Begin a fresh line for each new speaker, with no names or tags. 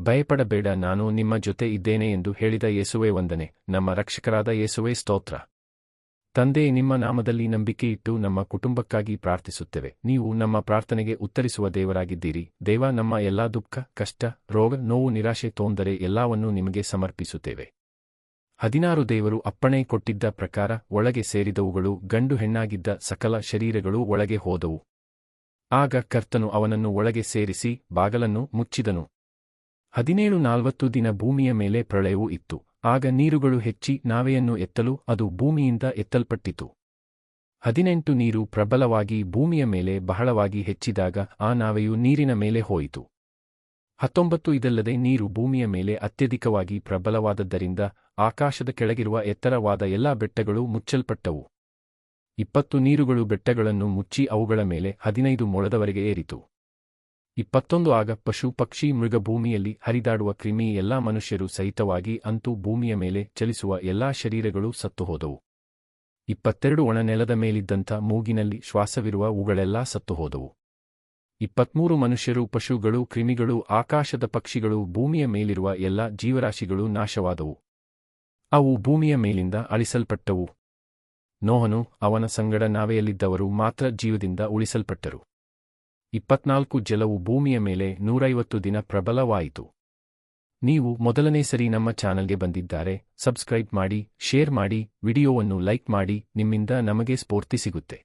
ಭಯಪಡಬೇಡ, ನಾನು ನಿಮ್ಮ ಜೊತೆ ಇದ್ದೇನೆ ಎಂದು ಹೇಳಿದ ಯೇಸುವೆ ವಂದನೆ. ನಮ್ಮ ರಕ್ಷಕರಾದ ಯೇಸುವೆ ಸ್ತೋತ್ರ. ತಂದೆ, ನಿಮ್ಮ ನಾಮದಲ್ಲಿ ನಂಬಿಕೆ ಇಟ್ಟು ನಮ್ಮ ಕುಟುಂಬಕ್ಕಾಗಿ ಪ್ರಾರ್ಥಿಸುತ್ತೇವೆ. ನೀವು ನಮ್ಮ ಪ್ರಾರ್ಥನೆಗೆ ಉತ್ತರಿಸುವ ದೇವರಾಗಿದ್ದೀರಿ. ದೇವ, ನಮ್ಮ ಎಲ್ಲಾ ದುಃಖ, ಕಷ್ಟ, ರೋಗ, ನೋವು, ನಿರಾಶೆ ತೋಂದರೆ ಎಲ್ಲವನ್ನೂ ನಿಮಗೆ ಸಮರ್ಪಿಸುತ್ತೇವೆ. ಹದಿನಾರು ದೇವರು ಅಪ್ಪಣೆ ಕೊಟ್ಟಿದ್ದ ಪ್ರಕಾರ ಒಳಗೆ ಸೇರಿದವುಗಳು, ಗಂಡು ಹೆಣ್ಣಾಗಿದ್ದ ಸಕಲ ಶರೀರಗಳು ಒಳಗೆ ಹೋದವು. ಆಗ ಕರ್ತನು ಅವನನ್ನು ಒಳಗೆ ಸೇರಿಸಿ ಬಾಗಲನ್ನು ಮುಚ್ಚಿದನು. ಹದಿನೇಳು ನಾಲ್ವತ್ತು ದಿನ ಭೂಮಿಯ ಮೇಲೆ ಪ್ರಳಯವೂ ಇತ್ತು. ಆಗ ನೀರುಗಳು ಹೆಚ್ಚಿ ನಾವೆಯನ್ನು ಎತ್ತಲು ಅದು ಭೂಮಿಯಿಂದ ಎತ್ತಲ್ಪಟ್ಟಿತು. ಹದಿನೆಂಟು ನೀರು ಪ್ರಬಲವಾಗಿ ಭೂಮಿಯ ಮೇಲೆ ಬಹಳವಾಗಿ ಹೆಚ್ಚಿದಾಗ ಆ ನಾವೆಯು ನೀರಿನ ಮೇಲೆ ಹೋಯಿತು. ಹತ್ತೊಂಬತ್ತು ಇದಲ್ಲದೆ ನೀರು ಭೂಮಿಯ ಮೇಲೆ ಅತ್ಯಧಿಕವಾಗಿ ಪ್ರಬಲವಾದದ್ದರಿಂದ ಆಕಾಶದ ಕೆಳಗಿರುವ ಎತ್ತರವಾದ ಎಲ್ಲಾ ಬೆಟ್ಟಗಳು ಮುಚ್ಚಲ್ಪಟ್ಟವು. ಇಪ್ಪತ್ತು ನೀರುಗಳು ಬೆಟ್ಟಗಳನ್ನು ಮುಚ್ಚಿ ಅವುಗಳ ಮೇಲೆ ಹದಿನೈದು ಮೊಳದವರೆಗೆ ಏರಿತು. ಇಪ್ಪತ್ತೊಂದು ಆಗ ಪಶು ಪಕ್ಷಿ ಮೃಗ ಭೂಮಿಯಲ್ಲಿ ಹರಿದಾಡುವ ಕ್ರಿಮಿ ಎಲ್ಲಾ ಮನುಷ್ಯರು ಸಹಿತವಾಗಿ ಅಂತೂ ಭೂಮಿಯ ಮೇಲೆ ಚಲಿಸುವ ಎಲ್ಲಾ ಶರೀರಗಳು ಸತ್ತುಹೋದವು. ಇಪ್ಪತ್ತೆರಡು ಒಣನೆಲದ ಮೇಲಿದ್ದಂಥ ಮೂಗಿನಲ್ಲಿ ಶ್ವಾಸವಿರುವ ಅವುಗಳೆಲ್ಲಾ ಸತ್ತುಹೋದವು. ಇಪ್ಪತ್ಮೂರು ಮನುಷ್ಯರು, ಪಶುಗಳು, ಕ್ರಿಮಿಗಳು, ಆಕಾಶದ ಪಕ್ಷಿಗಳು, ಭೂಮಿಯ ಮೇಲಿರುವ ಎಲ್ಲಾ ಜೀವರಾಶಿಗಳು ನಾಶವಾದವು. ಅವು ಭೂಮಿಯ ಮೇಲಿಂದ ಅಳಿಸಲ್ಪಟ್ಟವು. ನೋಹನು ಅವನ ಸಂಗಡ ನಾವೆಯಲ್ಲಿದ್ದವರು ಮಾತ್ರ ಜೀವದಿಂದ ಉಳಿಸಲ್ಪಟ್ಟರು. ಇಪ್ಪತ್ನಾಲ್ಕು ಜಲವು ಭೂಮಿಯ ಮೇಲೆ ನೂರೈವತ್ತು ದಿನ ಪ್ರಬಲವಾಯಿತು. ನೀವು ಮೊದಲನೇ ಸರಿ ನಮ್ಮ ಚಾನಲ್ಗೆ ಬಂದಿದ್ದಾರೆ, ಸಬ್ಸ್ಕ್ರೈಬ್ ಮಾಡಿ, ಶೇರ್ ಮಾಡಿ, ವಿಡಿಯೋವನ್ನು ಲೈಕ್ ಮಾಡಿ, ನಿಮ್ಮಿಂದ ನಮಗೆ ಸ್ಫೂರ್ತಿ ಸಿಗುತ್ತೆ.